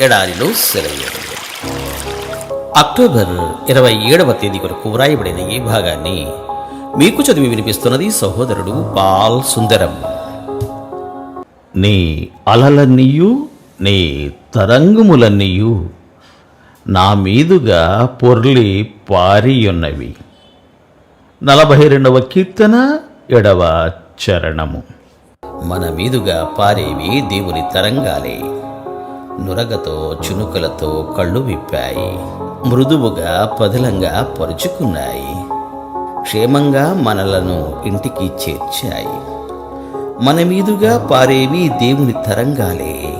ఎడారిలో సెలయేరు. అక్టోబర్ ఇరవై ఏడవ తేదీ కొరకు వ్రాయబడిన ఈ భాగాన్ని మీకు చదివి వినిపిస్తున్నది సహోదరుడు పాల్ సుందరం. నీ అలలన్నీయు నీ తరంగములన్నీయు నా మీదుగా పొర్లి పారియున్నవి. నలభై రెండవ కీర్తన ఎడవ చరణము. మన మీదుగా పారేవి దేవుని తరంగాలే. నురగతో చునుకలతో కళ్ళు విప్పాయి. మృదువుగా పదిలంగా పరుచుకున్నాయి. క్షేమంగా మనలను ఇంటికి చేర్చాయి. మన మీదుగా పారేవి దేవుని తరంగాలే.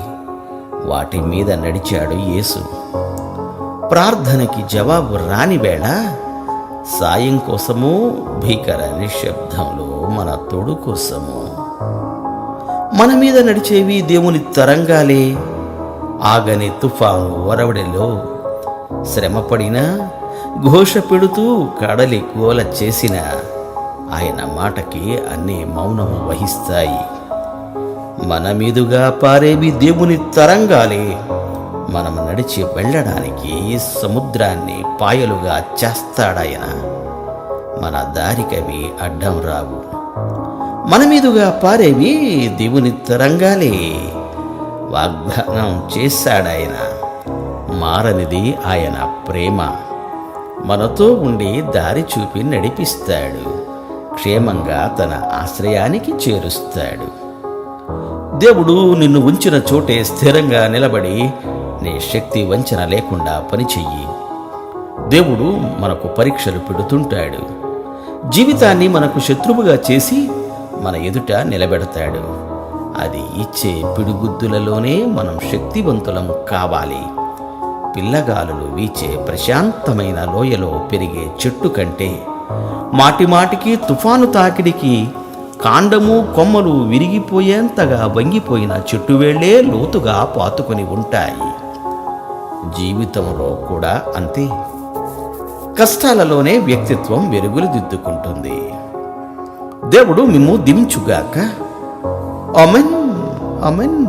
వాటి మీద నడిచాడు యేసు. ప్రార్థనకి జవాబు రాని వేళ సాయం కోసము భీకర నిశ్శబ్దంలో మన తోడు కోసము. మన మీద నడిచేవి దేవుని తరంగాలే. ఆగని తుఫాను ఒరవడిలో శ్రమపడినా ఘోష పెడుతూ కడలి గోల చేసిన ఆయన మాటకి అన్నీ మౌనం వహిస్తాయి. మన మీదుగా పారేవి దేవుని తరంగాలే మనం నడిచి వెళ్ళడానికి సముద్రాన్ని పాయలుగా చేస్తాడాయన. మన దారికవి అడ్డం రావు. మన మీదుగా పారేవి దేవుని తరంగాలే. వాగ్దానం చేశాడాయన. మారనిది ఆయన ప్రేమ. మనతో ఉండి దారి చూపి నడిపిస్తాడు. క్షేమంగా తన ఆశ్రయానికి చేరుస్తాడు. దేవుడు నిన్ను ఉంచిన చోటే స్థిరంగా నిలబడి నీ శక్తి వంచన లేకుండా పనిచెయ్యి. దేవుడు మనకు పరీక్షలు పెడుతుంటాడు. జీవితాన్ని మనకు శత్రువుగా చేసి మన ఎదుట నిలబెడతాడు. అది ఇచ్చే పిడుగుద్దులలోనే మనం శక్తివంతులం కావాలి. పిల్లగాలులు వీచే ప్రశాంతమైన లోయలో పెరిగే చెట్టు కంటే మాటిమాటికి తుఫాను తాకిడికి కాండము కొమ్మలు విరిగిపోయేంతగా వంగిపోయిన చెట్టువేళ్ళే లోతుగా పాతుకొని ఉంటాయి. జీవితంలో కూడా అంతే. కష్టాలలోనే వ్యక్తిత్వం వెలుగులు దిద్దుకుంటుంది. దేవుడు మిమ్ము దించుగాక. Amen. Amen.